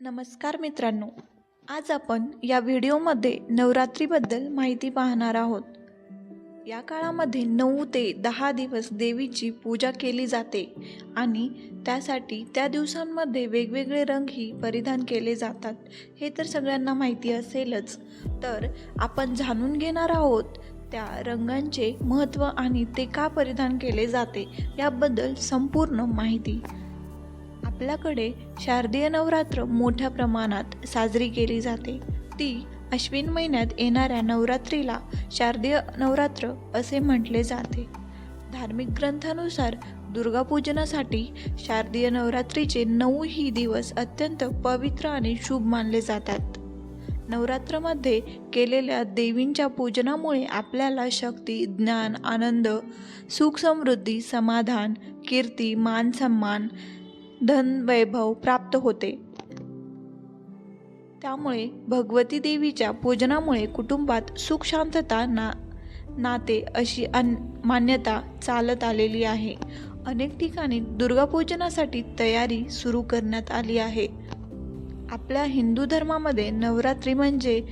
नमस्कार मित्रांनो आज आपण या व्हिडिओमध्ये नवरात्रीबद्दल माहिती पाहणार आहोत. या काळामध्ये नऊ ते दहा दिवस देवीची पूजा केली जाते आणि त्यासाठी त्या दिवसांमध्ये वेगवेगळे रंगही परिधान केले जातात. हे तर सगळ्यांना माहिती असेलच. तर आपण जाणून घेणार आहोत त्या रंगांचे महत्त्व आणि ते का परिधान केले जाते याबद्दल संपूर्ण माहिती. आपल्याकडे शारदीय नवरात्र मोठ्या प्रमाणात साजरी केली जाते. ती अश्विन महिन्यात येणाऱ्या नवरात्रीला शारदीय नवरात्र असे म्हटले जाते. धार्मिक ग्रंथानुसार दुर्गापूजनासाठी शारदीय नवरात्रीचे नऊही दिवस अत्यंत पवित्र आणि शुभ मानले जातात. नवरात्रामध्ये केलेल्या देवींच्या पूजनामुळे आपल्याला शक्ती ज्ञान आनंद सुख समृद्धी समाधान कीर्ती मान सन्मान धन वैभव प्राप्त होते. त्यामुळे भगवती देवीच्या पूजनामुळे कुटुंबात सुख शांतता ना नाते अशी अन मान्यता चालत आलेली आहे. अनेक ठिकाणी दुर्गापूजनासाठी तयारी सुरू करण्यात आली आहे. आपल्या हिंदू धर्मामध्ये नवरात्री म्हणजे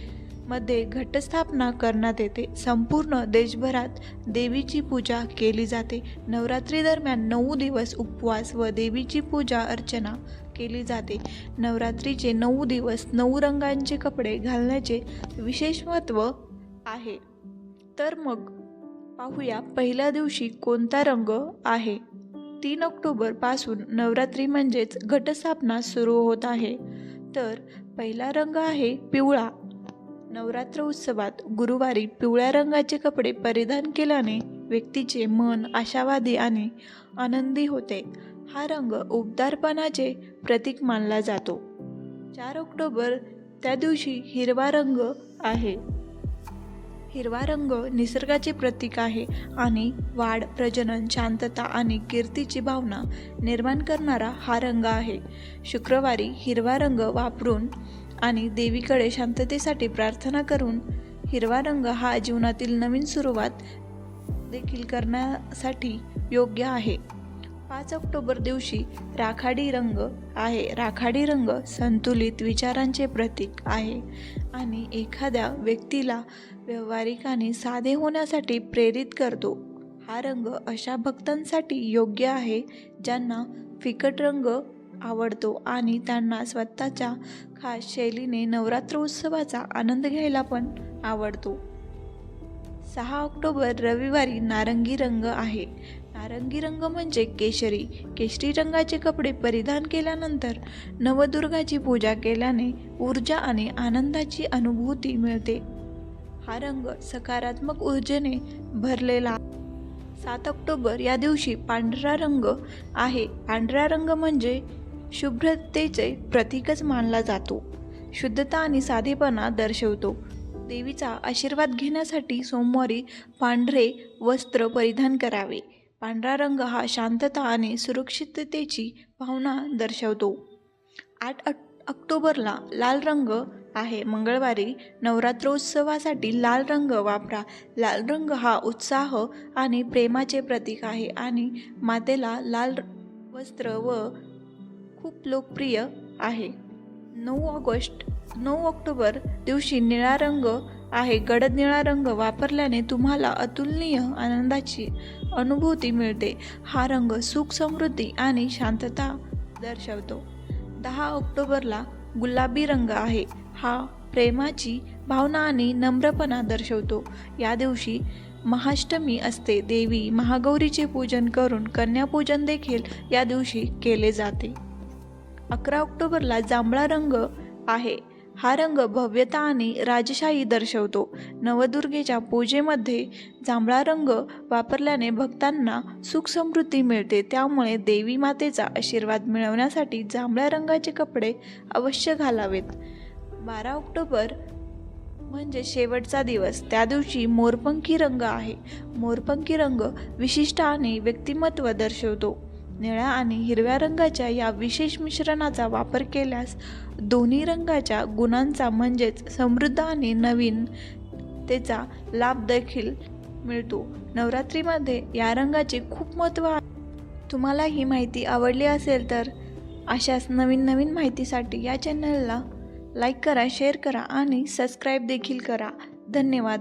मध्ये घटस्थापना करण्यात येते. संपूर्ण देशभरात देवीची पूजा केली जाते. नवरात्री दरम्यान नऊ दिवस उपवास व देवीची पूजा अर्चना केली जाते. नवरात्रीचे नऊ दिवस नऊ रंगांचे कपडे घालण्याचे विशेष महत्त्व आहे. तर मग पाहूया पहिल्या दिवशी कोणता रंग आहे? तीन ऑक्टोबरपासून नवरात्री म्हणजेच घटस्थापना सुरू होत आहे. तर पहिला रंग आहे पिवळा. नवरात्र उत्सवात गुरुवारी पिवळ्या रंगाचे कपडे परिधान केल्याने व्यक्तीचे मन आशावादी आणि आनंदी होते. हा रंग उबदारपणाचे प्रतीक मानला जातो. चार ऑक्टोबर त्या दिवशी हिरवा रंग आहे. हिरवा रंग निसर्गाचे प्रतीक आहे आणि वाढ प्रजनन शांतता आणि कीर्तीची भावना निर्माण करणारा हा रंग आहे. शुक्रवारी हिरवा रंग वापरून आणि देवीकडे शांततेसाठी प्रार्थना करून हिरवा रंग हा जीवनातील नवीन सुरुवात देखील करण्यासाठी योग्य आहे. पाच ऑक्टोबर दिवशी राखाडी रंग आहे. राखाडी रंग संतुलित विचारांचे प्रतीक आहे आणि एखाद्या व्यक्तीला व्यावहारिक आणि साधे होण्यासाठी प्रेरित करतो. हा रंग अशा भक्तांसाठी योग्य आहे ज्यांना फिकट रंग आवडतो आणि त्यांना स्वतःच्या खास शैलीने नवरात्र उत्सवाचा आनंद घ्यायला पण आवडतो. सहा ऑक्टोबर रविवारी नारंगी रंग आहे. नारंगी रंग म्हणजे केशरी. केशरी रंगाचे कपडे परिधान केल्यानंतर नवदुर्गाची पूजा केल्याने ऊर्जा आणि आनंदाची अनुभूती मिळते. हा रंग सकारात्मक ऊर्जेने भरलेला सात ऑक्टोबर या दिवशी पांढरा रंग आहे. पांढरा रंग म्हणजे शुभ्रतेचे प्रतीकच मानला जातो. शुद्धता आणि साधेपणा दर्शवतो. देवीचा आशीर्वाद घेण्यासाठी सोमवारी पांढरे वस्त्र परिधान करावे. पांढरा रंग हा शांतता आणि सुरक्षिततेची भावना दर्शवतो. आठ ऑक्टोबरला लाल रंग आहे. मंगळवारी नवरात्रोत्सवासाठी लाल रंग वापरा. लाल रंग हा उत्साह आणि प्रेमाचे प्रतीक आहे आणि मातेला लाल वस्त्र व खूप लोकप्रिय आहे. नऊ ऑगस्ट नऊ ऑक्टोबर दिवशी निळा रंग आहे. गडद निळा रंग वापरल्याने तुम्हाला अतुलनीय आनंदाची अनुभूती मिळते. हा रंग सुख समृद्धी आणि शांतता दर्शवतो. दहा ऑक्टोबरला गुलाबी रंग आहे. हा प्रेमाची भावना आणि नम्रपणा दर्शवतो. या दिवशी महाष्टमी असते. देवी महागौरीचे पूजन करून कन्यापूजन देखील या दिवशी केले जाते. अकरा ऑक्टोबरला जांभळा रंग आहे. हा रंग भव्यता आणि राजशाही दर्शवतो. नवदुर्गेच्या पूजेमध्ये जांभळा रंग वापरल्याने भक्तांना सुख समृद्धी मिळते. त्यामुळे देवी मातेचा आशीर्वाद मिळवण्यासाठी जांभळ्या रंगाचे कपडे अवश्य घालावेत. बारा ऑक्टोबर म्हणजे शेवटचा दिवस. त्या दिवशी मोरपंखी रंग आहे. मोरपंखी रंग विशिष्ट आणि व्यक्तिमत्व दर्शवतो. निळ्या आणि हिरव्या रंगाच्या या विशेष मिश्रणाचा वापर केल्यास दोन्ही रंगाच्या गुणांचा म्हणजेच समृद्ध आणि नवीन त्याचा लाभ देखील मिळतो. नवरात्रीमध्ये या रंगाचे खूप महत्त्व आहे. तुम्हाला ही माहिती आवडली असेल तर अशाच नवीन नवीन माहितीसाठी या चॅनलला लाईक करा शेअर करा आणि सबस्क्राईब देखील करा. धन्यवाद.